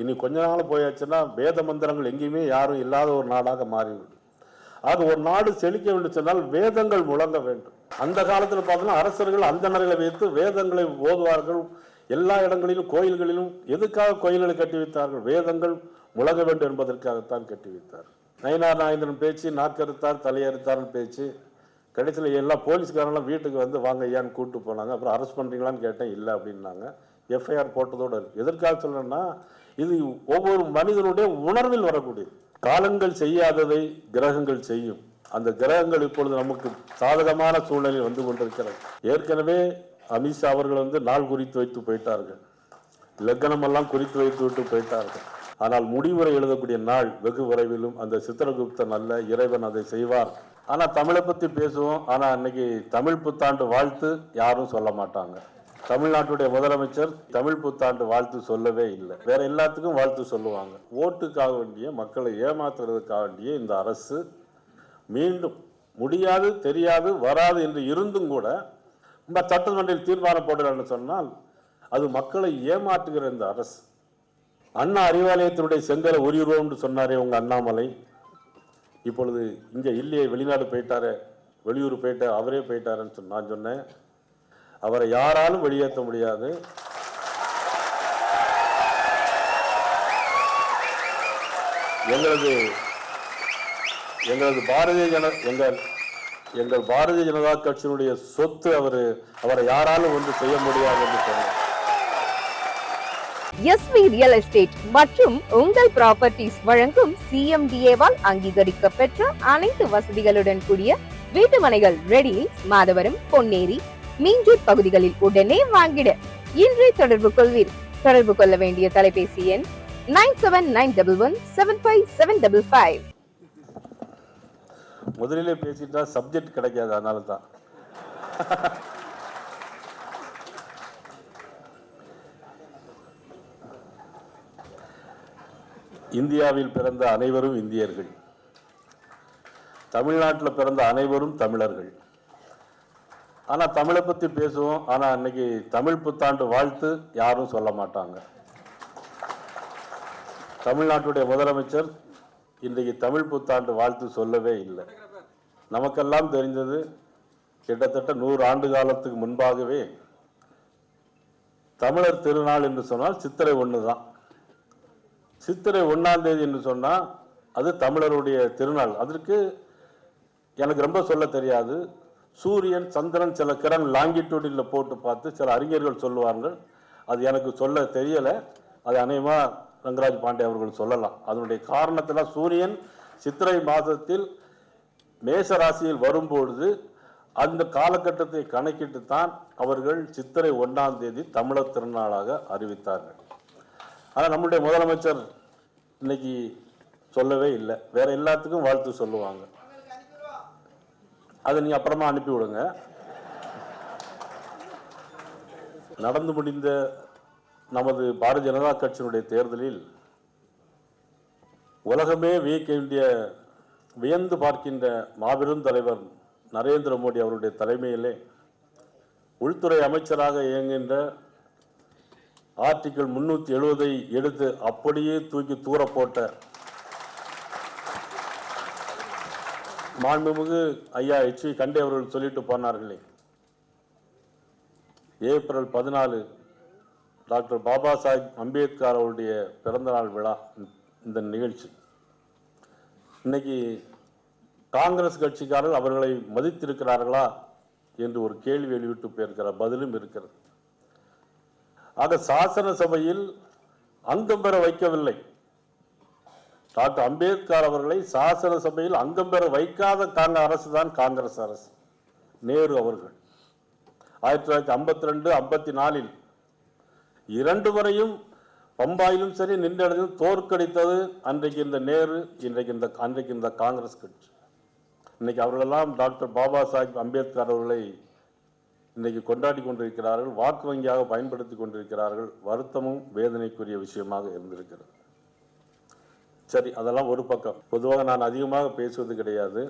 இனி கொஞ்ச நாள் போயாச்சுன்னா வேத மந்திரங்கள் எங்கேயுமே யாரும் இல்லாத ஒரு நாடாக மாறிவிடும். ஆக ஒரு நாடு செழிக்க வேண்டும் சொன்னால் வேதங்கள் முழங்க வேண்டும். அந்த காலத்தில் பார்த்தோன்னா அரசர்கள் அந்த அந்தணர்களை வைத்து வேதங்களை ஓதுவார்கள். எல்லா இடங்களிலும் கோயில்களிலும் எதுக்காக கோயில்களை கட்டி வைத்தார்கள்? வேதங்கள் முழங்க வேண்டும் என்பதற்காகத்தான் கட்டி வைத்தார் நயினார் நாயந்திரன் பேச்சு நாக்கறுத்தார் தலையறுத்தார்னு பேச்சு. கடைசியில் எல்லா போலீஸ்காரெல்லாம் வீட்டுக்கு வந்து வாங்க ஐயான்னு கூப்பிட்டு போனாங்க. அப்புறம் அரெஸ்ட் பண்ணுறீங்களான்னு கேட்டேன். இல்லை அப்படின்னாங்க. எஃப்ஐஆர் போட்டதோடு இருக்கு. எதற்காக சொல்லணும்னா இது ஒவ்வொரு மனிதனுடைய உணர்வில் வரக்கூடியது. காலங்கள் செய்யாததை கிரகங்கள் செய்யும். அந்த கிரகங்கள் இப்பொழுது நமக்கு சாதகமான சூழ்நிலையில் வந்து கொண்டிருக்கிறது. ஏற்கனவே அமித்ஷா அவர்கள் வந்து நாள் குறித்து வைத்து போயிட்டார்கள். லக்னமெல்லாம் குறித்து வைத்து விட்டு போயிட்டார்கள். ஆனால் முடிவுரை எழுதக்கூடிய நாள் வெகு விரைவிலும் அந்த சித்திரகுப்தன் அல்ல இறைவன் அதை செய்வார். ஆனால் தமிழை பற்றி பேசுவோம். ஆனால் அன்னைக்கு தமிழ் புத்தாண்டு வாழ்த்து யாரும் சொல்ல மாட்டாங்க. தமிழ்நாட்டுடைய முதலமைச்சர் தமிழ் புத்தாண்டு வாழ்த்து சொல்லவே இல்லை. வேற எல்லாத்துக்கும் வாழ்த்து சொல்லுவாங்க. ஓட்டுக்காக வேண்டிய மக்களை ஏமாத்துறதுக்காக வேண்டிய இந்த அரசு மீண்டும் முடியாது தெரியாது வராது என்று இருந்தும் கூட நம்ம சட்டமன்றில் தீர்மானம் போடுறான்னு சொன்னால் அது மக்களை ஏமாற்றுகிற இந்த அரசு. அண்ணா அறிவாலயத்தினுடைய செங்கலை உரியுறோம்னு சொன்னாரே உங்க அண்ணாமலை. இப்பொழுது இங்கே இல்லையே வெளிநாடு போயிட்டாரு வெளியூர் போயிட்டார் அவரே போயிட்டாருன்னு சொன்ன நான் சொன்னேன். அவரை யாராலும் வெளியேற்ற முடியாது. எங்களது எங்களது பாரதிய ஜன எங்கள் எங்கள் பாரதிய ஜனதா கட்சியினுடைய சொத்து அவர் அவரை யாராலும் வந்து செய்ய முடியாது என்று சொன்னார். எஸ்வி ரியல் எஸ்டேட் மற்றும் உங்கள் ப்ராப்பர்ட்டிஸ் வழங்கும் சிஎம்டிஏவால் அங்கீகரிக்க பெற்ற அனைத்து வசதிகளுடன் கூடிய வீட்டு மனைகள் ரெடி மாதவரம் பொன்னேரி மீஞ்சூர் பகுதிகளில் உடனே வாங்கிட. இன்றே தொடர்பு கொள்வீர். தொடர்பு கொள்ள வேண்டிய தொலைபேசி எண் nine seven nine double one seven five seven double five. முதலிலே பேசிட்டா சப்ஜெக்ட் கிடைக்காது அதனால தான் இந்தியாவில் பிறந்த அனைவரும் இந்தியர்கள். தமிழ்நாட்டில் பிறந்த அனைவரும் தமிழர்கள். ஆனால் தமிழை பற்றி பேசுவோம். ஆனால் இன்னைக்கு தமிழ் புத்தாண்டு வாழ்த்து யாரும் சொல்ல மாட்டாங்க. தமிழ்நாட்டுடைய முதலமைச்சர் இன்றைக்கு தமிழ் புத்தாண்டு வாழ்த்து சொல்லவே இல்லை. நமக்கெல்லாம் தெரிந்தது கிட்டத்தட்ட நூறு ஆண்டு காலத்துக்கு முன்பாகவே தமிழர் திருநாள் என்று சொன்னால் சித்திரை ஒன்று தான். சித்திரை ஒன்றாம் தேதி என்று சொன்னால் அது தமிழருடைய திருநாள். அதற்கு எனக்கு ரொம்ப சொல்ல தெரியாது. சூரியன் சந்திரன் சில கிரண் லாங்கிடியூடில் போட்டு பார்த்து சில அறிஞர்கள் சொல்லுவார்கள். அது எனக்கு சொல்ல தெரியலை. அது அநேகமாக ரங்கராஜ் பாண்டே அவர்கள் சொல்லலாம். அதனுடைய காரணத்தில் சூரியன் சித்திரை மாதத்தில் மேச ராசியில் வரும்பொழுது அந்த காலகட்டத்தை கணக்கிட்டு தான் அவர்கள் சித்திரை ஒன்றாம் தேதி தமிழர் திருநாளாக அறிவித்தார்கள். ஆனால் நம்முடைய முதலமைச்சர் இன்னைக்கு சொல்லவே இல்லை. வேற எல்லாத்துக்கும் வாழ்த்து சொல்லுவாங்க. அதை நீங்கள் அப்புறமா அனுப்பி விடுங்க. நடந்து முடிந்த நமது பாரதிய ஜனதா கட்சியினுடைய தேர்தலில் உலகமே வியக்க வேண்டிய வியந்து பார்க்கின்ற மாபெரும் தலைவர் நரேந்திர மோடி அவருடைய தலைமையிலே உள்துறை அமைச்சராக இயங்குகின்ற ஆர்டிகிள் முன்னூற்றி எழுபதை எடுத்து அப்படியே தூக்கி தூர போட்ட மாண்புமிகு ஐயா எச் வி கண்டே அவர்கள் சொல்லிட்டு போனார்களே. ஏப்ரல் பதினாலு டாக்டர் பாபா சாஹிப் அம்பேத்கர் அவருடைய பிறந்தநாள் விழா இந்த நிகழ்ச்சி. இன்னைக்கு காங்கிரஸ் கட்சிக்காரர்கள் அவர்களை மதித்திருக்கிறார்களா என்று ஒரு கேள்வி வெளியிட்டு போயிருக்கிற பதிலும் இருக்கிறது. ஆக சாசன சபையில் அங்கம் பெற வைக்கவில்லை. டாக்டர் அம்பேத்கர் அவர்களை சாசன சபையில் அங்கம் பெற வைக்காத காங்க அரசு தான் காங்கிரஸ் அரசு. நேரு அவர்கள். ஆயிரத்தி தொள்ளாயிரத்தி ஐம்பத்தி ரெண்டு ஐம்பத்தி நாலில் இரண்டு வரையும் பம்பாயிலும் சரி நின்ற இடத்திலும் தோற்கடித்தது அன்றைக்கு இந்த நேரு இன்றைக்கு இந்த அன்றைக்கு இந்த காங்கிரஸ் கட்சி. இன்னைக்கு அவர்களெல்லாம் டாக்டர் பாபா சாஹிப் அம்பேத்கர் அவர்களை இன்றைக்கு கொண்டாடி கொண்டிருக்கிறார்கள் வாக்கு வங்கியாக பயன்படுத்தி கொண்டிருக்கிறார்கள். வருத்தமும் வேதனைக்குரிய விஷயமாக இருந்திருக்கிறது. சரி அதெல்லாம் ஒரு பக்கம். பொதுவாக நான் அதிகமாக பேசுவது கிடையாது.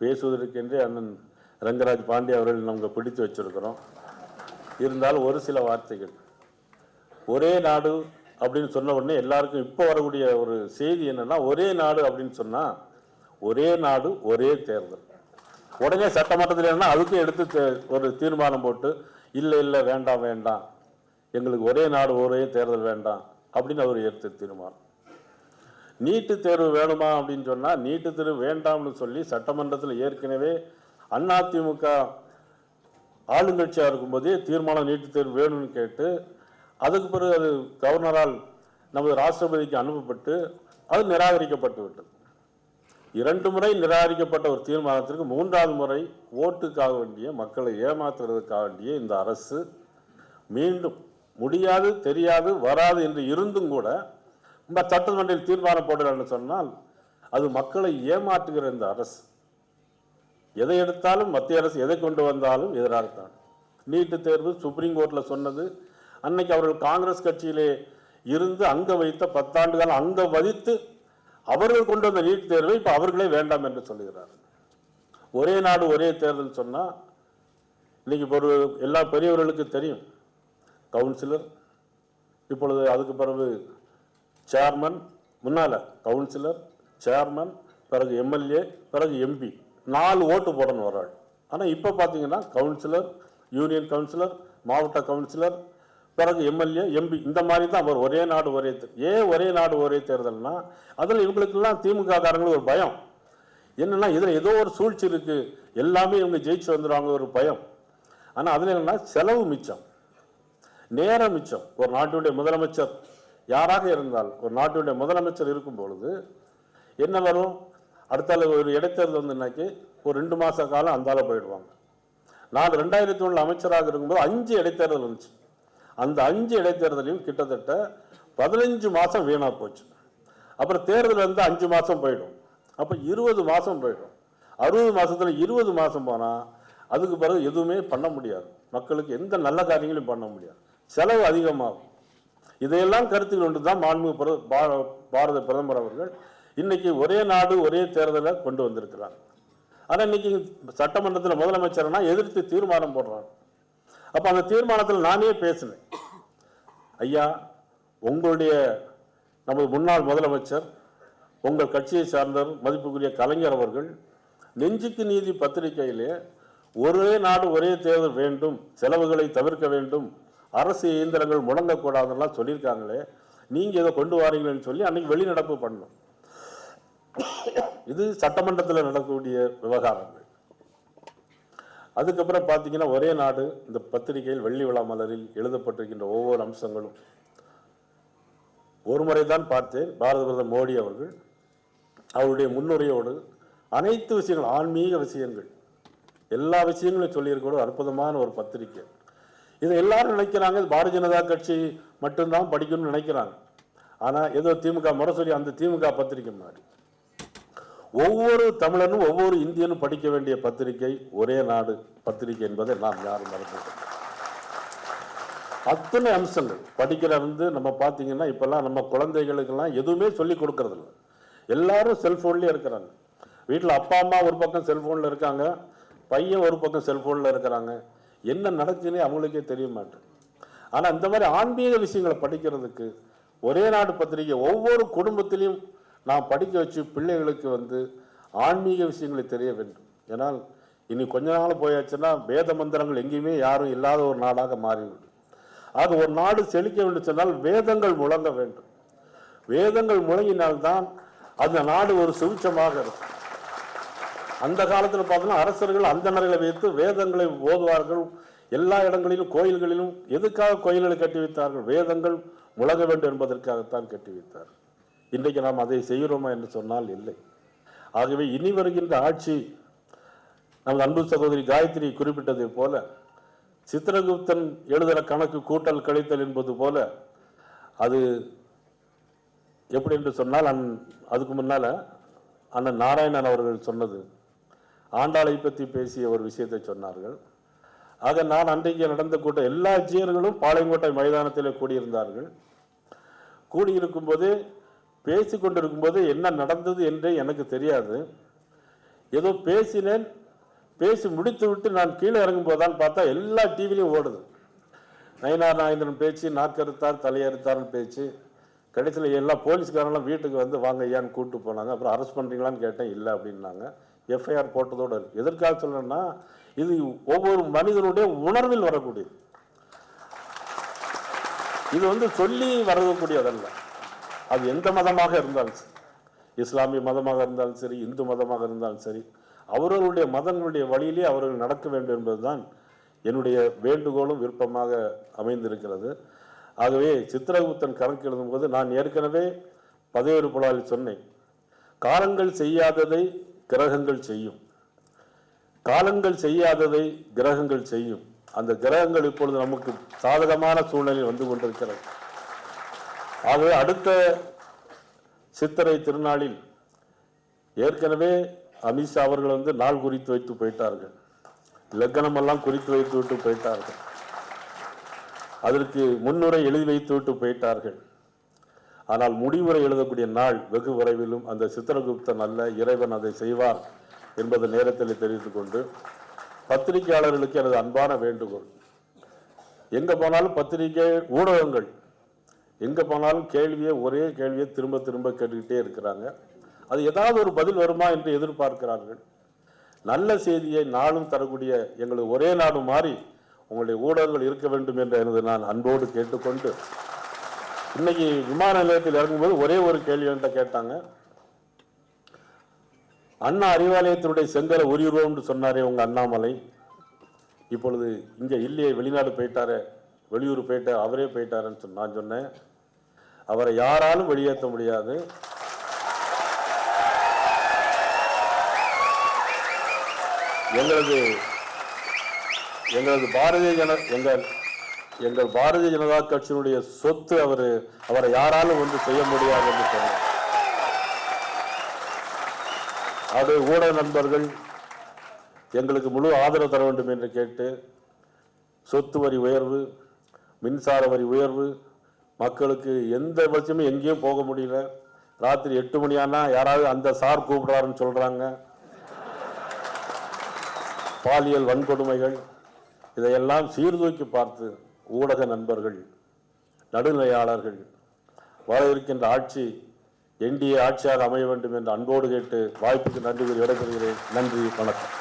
பேசுவதற்கென்றே அண்ணன் ரங்கராஜ் பாண்டே அவர்கள் நமக்கு பிடித்து வச்சிருக்கிறோம். இருந்தாலும் ஒரு சில வார்த்தைகள். ஒரே நாடு அப்படின்னு சொன்ன உடனே எல்லாருக்கும் இப்போ வரக்கூடிய ஒரு செய்தி என்னன்னா ஒரே நாடு அப்படின்னு சொன்னால் ஒரே நாடு ஒரே தேர்தல். உடனே சட்டமன்றத்தில் என்ன அதுக்கும் எடுத்து ஒரு தீர்மானம் போட்டு இல்லை இல்லை வேண்டாம் வேண்டாம். எங்களுக்கு ஒரே நாடு ஒரே தேர்தல் வேண்டாம். அப்படின்னு அவர் எடுத்த தீர்மானம். நீட்டு தேர்வு வேணுமா அப்படின்னு சொன்னால் நீட்டு தேர்வு வேண்டாம்னு சொல்லி சட்டமன்றத்தில் ஏற்கனவே அதிமுக ஆளுங்கட்சியாக இருக்கும்போதே தீர்மானம் நீட்டு தேர்வு வேணும்னு கேட்டு அதுக்கு பிறகு அது கவர்னரால் நமது ராஷ்டிரபதிக்கு அனுப்பப்பட்டு அது நிராகரிக்கப்பட்டு விட்டது. இரண்டு முறை நிராகரிக்கப்பட்ட ஒரு தீர்மானத்திற்கு மூன்றாவது முறை ஓட்டுக்காக வேண்டிய மக்களை ஏமாத்துறதுக்காக வேண்டிய இந்த அரசு மீண்டும் முடியாது தெரியாது வராது என்று இருந்தும் கூட சட்டமன்றில் தீர்மானம் போடுறான்னு சொன்னால் அது மக்களை ஏமாற்றுகிற இந்த அரசு. எதை எடுத்தாலும் மத்திய அரசு எதை கொண்டு வந்தாலும் எதிராகத்தான். நீட்டு தேர்வு சுப்ரீம் கோர்ட்டில் சொன்னது அன்னைக்கு அவர்கள் காங்கிரஸ் கட்சியிலே இருந்து அங்க வைத்த பத்தாண்டு காலம் அங்க வதித்து அவர்கள் கொண்டு வந்த நீட் தேர்வை இப்போ அவர்களே வேண்டாம் என்று சொல்லுகிறார்கள். ஒரே நாடு ஒரே தேர்தல் சொன்னால் இன்னைக்கு ஒரு எல்லா பெரியவர்களுக்கு தெரியும். கவுன்சிலர் இப்பொழுது அதுக்கு பிறகு சேர்மன் முன்னால் கவுன்சிலர் சேர்மன் பிறகு எம்எல்ஏ பிறகு எம்பி நாலு ஓட்டு போடணும் ஒரு ஆள். ஆனால் இப்போ பார்த்தீங்கன்னா கவுன்சிலர் யூனியன் கவுன்சிலர் மாவட்ட கவுன்சிலர் பிறகு எம்எல்ஏ எம்பி இந்த மாதிரி தான் அவர் ஒரே நாடு ஒரே ஏன் ஒரே நாடு ஒரே தேர்தல்னா அதில் இவங்களுக்கெல்லாம் திமுக காரங்களுக்கு ஒரு பயம். என்னென்னா இதில் ஏதோ ஒரு சூழ்ச்சி இருக்குது எல்லாமே இவங்க ஜெயிச்சு வந்துடுவாங்க ஒரு பயம். ஆனால் அதில் என்னன்னா செலவு மிச்சம். நேரம் மிச்சம். ஒரு நாட்டினுடைய முதலமைச்சர் யாராக இருந்தால் ஒரு நாட்டினுடைய முதலமைச்சர் இருக்கும் பொழுது என்ன வரும்? அடுத்தால ஒரு இடைத்தேர்தல் வந்துனாக்கி ஒரு ரெண்டு மாத காலம் அந்தால போயிடுவாங்க. நான் ரெண்டாயிரத்தி ஒன்று அமைச்சராக இருக்கும்போது அஞ்சு இடைத்தேர்தல் வந்துச்சு. அந்த அஞ்சு இடைத்தேர்தலையும் கிட்டத்தட்ட பதினஞ்சு மாதம் வீணாக போச்சு. அப்புறம் தேர்தல் வந்து அஞ்சு மாதம் போயிடும். அப்போ இருபது மாதம் போயிடும். அறுபது மாதத்தில் இருபது மாதம் போனால் அதுக்கு பிறகு எதுவுமே பண்ண முடியாது. மக்களுக்கு எந்த நல்ல காரியங்களையும் பண்ண முடியாது. செலவு அதிகமாகும். இதையெல்லாம் கருத்தில் கொண்டு தான் மாண்பு பிர- பாரத பிரதமர் அவர்கள் இன்னைக்கு ஒரே நாடு ஒரே தேர்தலை கொண்டு வந்திருக்கிறார். ஆனால் இன்னைக்கு சட்டமன்றத்தில் முதலமைச்சர்னா எதிர்த்து தீர்மானம் போடுறாங்க அப்போ அந்த தீர்மானத்தில் நானே பேசினேன். ஐயா உங்களுடைய நமது முன்னாள் முதலமைச்சர் உங்கள் கட்சியை சார்ந்தவர் மதிப்புக்குரிய கலைஞர் அவர்கள் நெஞ்சுக்கு நீதி பத்திரிகையிலே ஒரே நாடு ஒரே தேர்தல் வேண்டும் செலவுகளை தவிர்க்க வேண்டும் அரசு இயந்திரங்கள் முடங்கக்கூடாதுலாம் சொல்லியிருக்காங்களே நீங்கள் இதை கொண்டு வாரீங்களேன்னு சொல்லி அன்றைக்கி வெளிநடப்பு பண்ணணும். இது சட்டமன்றத்தில் நடக்கக்கூடிய விவகாரங்கள். அதுக்கப்புறம் பார்த்தீங்கன்னா ஒரே நாடு இந்த பத்திரிகையில் வெள்ளி விழா மலரில் எழுதப்பட்டிருக்கின்ற ஒவ்வொரு அம்சங்களும். ஒரு முறை தான் பார்த்தேன் பாரத பிரதமர் மோடி அவர்கள் அவருடைய முன்னுரையோடு அனைத்து விஷயங்கள் ஆன்மீக விஷயங்கள் எல்லா விஷயங்களும் சொல்லியிருக்கிற அற்புதமான ஒரு பத்திரிகை. இதை எல்லாரும் நினைக்கிறாங்க இது பாரதிய ஜனதா கட்சி மட்டும்தான் படிக்கணும்னு நினைக்கிறாங்க. ஆனால் ஏதோ திமுக முரசொலி அந்த திமுக பத்திரிக்கை மாதிரி ஒவ்வொரு தமிழனும் ஒவ்வொரு இந்தியனும் படிக்க வேண்டிய பத்திரிகை ஒரே நாடு பத்திரிகை என்பதை நாம் யாரும் மறந்து அத்தனை அம்சங்கள் படிக்கிற வந்து நம்ம பார்த்தீங்கன்னா இப்போல்லாம் நம்ம குழந்தைகளுக்கெல்லாம் எதுவுமே சொல்லி கொடுக்கறதில்ல. எல்லாரும் செல்ஃபோன்லேயே இருக்கிறாங்க. வீட்டில் அப்பா அம்மா ஒரு பக்கம் செல்ஃபோனில் இருக்காங்க பையன் ஒரு பக்கம் செல்ஃபோனில் இருக்கிறாங்க. என்ன நடக்குதுன்னே அவங்களுக்கே தெரிய மாட்டேன். ஆனால் இந்த மாதிரி ஆன்மீக விஷயங்களை படிக்கிறதுக்கு ஒரே நாடு பத்திரிகை ஒவ்வொரு குடும்பத்திலையும் நான் படிக்க வச்சு பிள்ளைகளுக்கு வந்து ஆன்மீக விஷயங்களை தெரிய வேண்டும். ஏன்னால் இனி கொஞ்ச நாள் போயாச்சுன்னா வேத மந்திரங்கள் எங்கேயுமே யாரும் இல்லாத ஒரு நாடாக மாறிவிடும். ஆக ஒரு நாடு செழிக்க வேண்டும் சொன்னால் வேதங்கள் முழங்க வேண்டும். வேதங்கள் முழங்கினால்தான் அந்த நாடு ஒரு சுவிச்சமாக இருக்கும். அந்த காலத்தில் பார்த்தோன்னா அரசர்கள் அந்தணர்களை வைத்து வேதங்களை ஓதுவார்கள். எல்லா இடங்களிலும் கோயில்களிலும் எதுக்காக கோயில்களை கட்டி வைத்தார்கள்? வேதங்கள் முழங்க வேண்டும் என்பதற்காகத்தான் கட்டி வைத்தார் இன்றைக்கு நாம் அதை செய்கிறோமா என்று சொன்னால் இல்லை. ஆகவே இனி வருகின்ற ஆட்சி நமது அன்பு சகோதரி காயத்ரி குறிப்பிட்டதை போல சித்திரகுப்தன் எழுதுகிற கணக்கு கூட்டல் கழித்தல் என்பது போல அது எப்படி என்று சொன்னால் அந் அதுக்கு முன்னால் அண்ணன் நாராயணன் அவர்கள் சொன்னது. ஆண்டாளை பற்றி பேசிய ஒரு விஷயத்தை சொன்னார்கள். ஆக நான் அன்றைக்கு நடந்த கூட்டம் எல்லா ஜீயர்களும் பாளையங்கோட்டை மைதானத்தில் கூடியிருந்தார்கள். கூடியிருக்கும் போது பேசி கொண்டிருக்கும் போது என்ன நடந்தது என்றே எனக்கு தெரியாது. ஏதோ பேசினேன் பேசி முடித்து விட்டு நான் கீழே இறங்கும் போதுதான் பார்த்தா எல்லா டிவிலையும் ஓடுது. நயினார் நாயந்திரன் பேச்சு நாக்கறுத்தார் தலையறுத்தார்னு பேச்சு. கடைசியில் எல்லா போலீஸ்காரெல்லாம் வீட்டுக்கு வந்து வாங்க ஐயான்னு கூப்பிட்டு போனாங்க. அப்புறம் அரெஸ்ட் பண்ணுறீங்களான்னு கேட்டேன் இல்லை அப்படின்னாங்க. எஃப்ஐஆர் போட்டதோடு இருக்குது எதற்காக சொல்லணும்னா இது ஒவ்வொரு மனிதனுடைய உணர்வில் வரக்கூடியது. இது வந்து சொல்லி வரக்கூடியதல்ல அது எந்த மதமாக இருந்தாலும் சரி. இஸ்லாமிய மதமாக இருந்தாலும் சரி இந்து மதமாக இருந்தாலும் சரி அவர்களுடைய மதங்களுடைய வழியிலே அவர்கள் நடக்க வேண்டும் என்பதுதான் என்னுடைய வேண்டுகோளும் விருப்பமாக அமைந்திருக்கிறது. ஆகவே சித்திரகுப்தன் கணக்கு எழுதும்போது நான் ஏற்கனவே பதவியேறு புலாவில் சொன்னேன். காலங்கள் செய்யாததை கிரகங்கள் செய்யும். காலங்கள் செய்யாததை கிரகங்கள் செய்யும். அந்த கிரகங்கள் இப்பொழுது நமக்கு சாதகமான சூழ்நிலையில் வந்து கொண்டிருக்கிறது. ஆகவே அடுத்த சித்திரை திருநாளில் ஏற்கனவே அமித்ஷா அவர்கள் வந்து நாள் குறித்து வைத்து போயிட்டார்கள். லக்கணமெல்லாம் குறித்து வைத்து விட்டு போயிட்டார்கள். அதற்கு முன்னுரை எழுதி வைத்து விட்டு போயிட்டார்கள். ஆனால் முடிவுரை எழுதக்கூடிய நாள் வெகு விரைவிலும் அந்த சித்திரகுப்தன் அல்ல இறைவன் அதை செய்வார் என்பது நேரத்தில் தெரிவித்துக் கொண்டு பத்திரிகையாளர்களுக்கு எனது அன்பான வேண்டுகோள். எங்க போனாலும் பத்திரிகை ஊடகங்கள் எங்க போனாலும் கேள்வியை ஒரே கேள்வியை திரும்ப திரும்ப கேட்டுக்கிட்டே இருக்கிறாங்க. அது ஏதாவது ஒரு பதில் வருமா என்று எதிர்பார்க்கிறார்கள். நல்ல செய்தியை நாளும் தரக்கூடிய எங்களது ஒரே நாடு மாறி உங்களுடைய ஊடகங்கள் இருக்க வேண்டும் என்று எனது நான் அன்போடு கேட்டுக்கொண்டு இன்னைக்கு விமான நிலையத்தில் இறங்கும்போது ஒரே ஒரு கேள்வி என்கிட்ட கேட்டாங்க. அண்ணா அறிவாலயத்தினுடைய செங்கலை உரியுறோம்னு சொன்னாரே உங்க அண்ணாமலை. இப்பொழுது இங்க இல்லையே வெளிநாடு போயிட்டாரு வெளியூர் போயிட்டார் அவரே போயிட்டாருன்னு சொன்ன நான் சொன்னேன். அவரை யாராலும் வெளியேற்ற முடியாது. எங்களது எங்களது பாரதிய ஜன எங்கள் எங்கள் பாரதிய ஜனதா கட்சியினுடைய சொத்து அவர் அவரை யாராலும் வந்து செய்ய முடியாது என்று சொன்னார். அது ஊடக நண்பர்கள் எங்களுக்கு முழு ஆதரவு தர வேண்டும் என்று கேட்டு சொத்து வரி உயர்வு மின்சார வரி உயர்வு மக்களுக்கு எந்த பட்சமும் எங்கேயும் போக முடியல. ராத்திரி எட்டு மணி ஆனால் யாராவது அந்த சார் கூப்பிடுறாருன்னு சொல்கிறாங்க பாலியல் வன்கொடுமைகள் இதையெல்லாம் சீர்தூக்கி பார்த்து ஊடக நண்பர்கள் நடுநிலையாளர்கள் வரவிருக்கின்ற ஆட்சி என்டிஏ ஆட்சியாக அமைய வேண்டும் என்று அன்போடு கேட்டு வாய்ப்புக்கு நன்றி கூறி விடைபெறுகிறேன். நன்றி வணக்கம்.